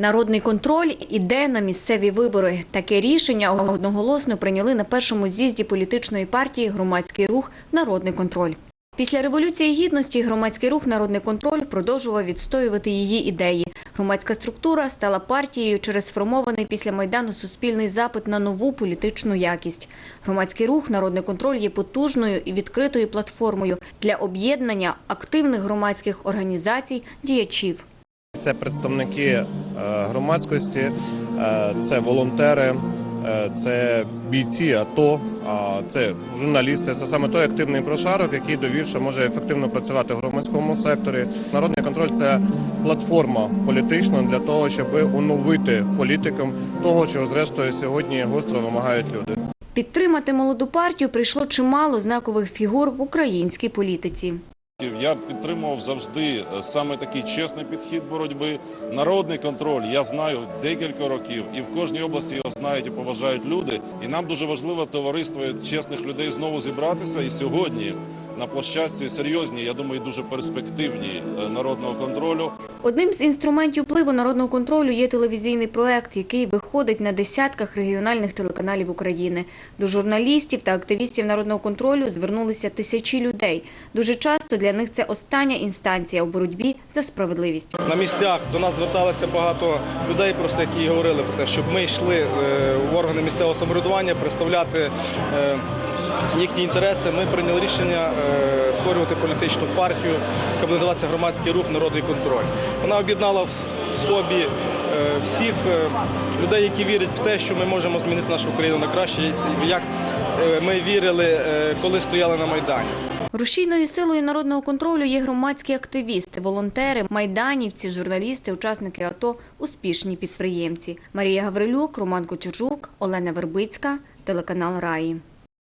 Народний контроль іде на місцеві вибори. Таке рішення одноголосно прийняли на першому з'їзді політичної партії Громадський рух Народний контроль. Після революції гідності громадський рух Народний контроль продовжував відстоювати її ідеї. Громадська структура стала партією через сформований після майдану суспільний запит на нову політичну якість. Громадський рух Народний контроль є потужною і відкритою платформою для об'єднання активних громадських організацій діячів. Це представники е, громадськості, е, це волонтери, е, це бійці АТО, це журналісти. Це саме той активний прошарок, який довів, що може ефективно працювати в громадському секторі. Народний контроль це платформа політична для того, щоб оновити політикам того, чого зрештою сьогодні гостро вимагають люди. Підтримати молоду партію прийшло чимало знакових фігур в українській політиці. Я підтримував завжди е, саме такий чесний підхід боротьби. Народний контроль я знаю декілька років, і в кожній області його знають і поважають люди. І нам дуже важливо товариство чесних людей знову зібратися. І сьогодні на площадці серйозні, я думаю, дуже перспективні е, народного контролю. Одним з інструментів впливу народного контролю є телевізійний проект, який виходить на десятках регіональних телеканалів України. До журналістів та активістів народного контролю звернулися тисячі людей. Дуже часто для них це остання інстанція у боротьбі за справедливість. На місцях до нас зверталося багато людей, просто які говорили про те, щоб ми йшли е, в органи місцевого самоврядування, представляти е, їхні інтереси. Ми прийняли рішення е, створювати політичну партію, яка буде називатися громадський рух Народний контроль. Вона об'єднала в собі е, всіх е, людей, які вірять в те, що ми можемо змінити нашу країну на краще, як ми вірили, коли стояли на майдані. Рушійною силою народного контролю є громадські активісти, волонтери, майданівці, журналісти, учасники АТО, успішні підприємці. Марія Гаврилюк, Роман Кочержук, Олена Вербицька, телеканал Раї.